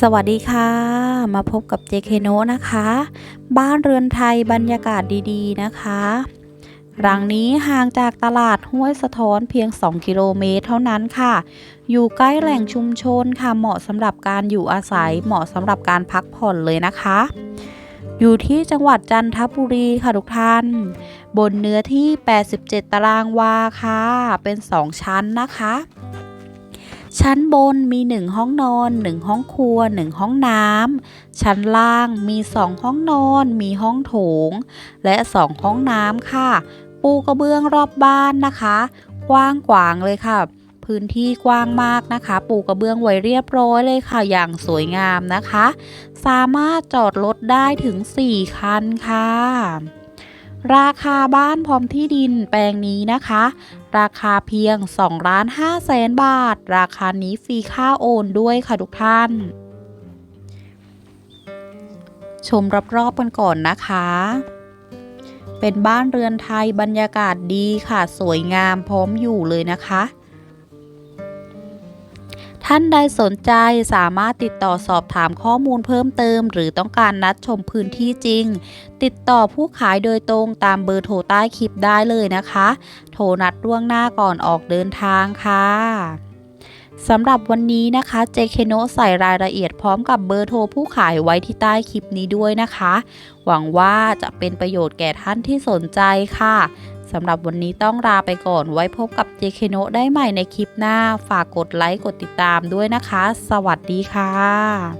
สวัสดีค่ะ มาพบกับ JK n o นะคะ บ้านเรือนไทยบรรยากาศดีๆนะคะรังนี้ห่างจากตลาดห้วยสะท้อนเพียง 2 กิโลเมตรเท่านั้นค่ะ อยู่ใกล้แหล่งชุมชนค่ะ เหมาะสำหรับการอยู่อาศัย เหมาะสำหรับการพักผ่อนเลยนะคะ อยู่ที่จังหวัดจันทบุรีค่ะทุกท่าน บนเนื้อที่ 87 ตารางวาค่ะ เป็น 2 ชั้นนะคะ ชั้นบนมี 1 ห้องนอน 1 ห้องครัว 1 ห้องน้ำ ชั้นล่างมี 2 ห้องนอน มีห้องโถง และ 2 ห้องน้ำค่ะ ปูกระเบื้องรอบบ้านนะคะ กว้างขวางเลยค่ะ พื้นที่กว้างมากนะคะ ปูกระเบื้องไว้เรียบร้อยเลยค่ะ อย่างสวยงามนะคะ สามารถจอดรถได้ถึง 4 คันค่ะ ราคาบ้านพร้อมที่ดินแปลงนี้นะคะ ราคาเพียง2ล้าน5แสนบาท ราคานี้ฟรีค่าโอนด้วยค่ะทุกท่าน ชมรอบๆกันก่อนนะคะ เป็นบ้านเรือนไทยบรรยากาศดีค่ะ สวยงามพร้อมอยู่เลยนะคะ ท่านใดสนใจสามารถติดต่อสอบถามข้อมูลเพิ่มเติม หรือต้องการนัดชมพื้นที่จริง ติดต่อผู้ขายโดยตรงตามเบอร์โทรใต้คลิปได้เลยนะคะ โทรนัดล่วงหน้าก่อนออกเดินทางค่ะสำหรับวันนี้นะคะ เจเคโนใส่รายละเอียดพร้อมกับเบอร์โทรผู้ขายไว้ที่ใต้คลิปนี้ด้วยนะคะ หวังว่าจะเป็นประโยชน์แก่ท่านที่สนใจค่ะ สำหรับวันนี้ต้องลาไปก่อนไว้พบกับเจเคโนได้ใหม่ในคลิปหน้า ฝากกดไลค์กดติดตามด้วยนะคะ สวัสดีค่ะ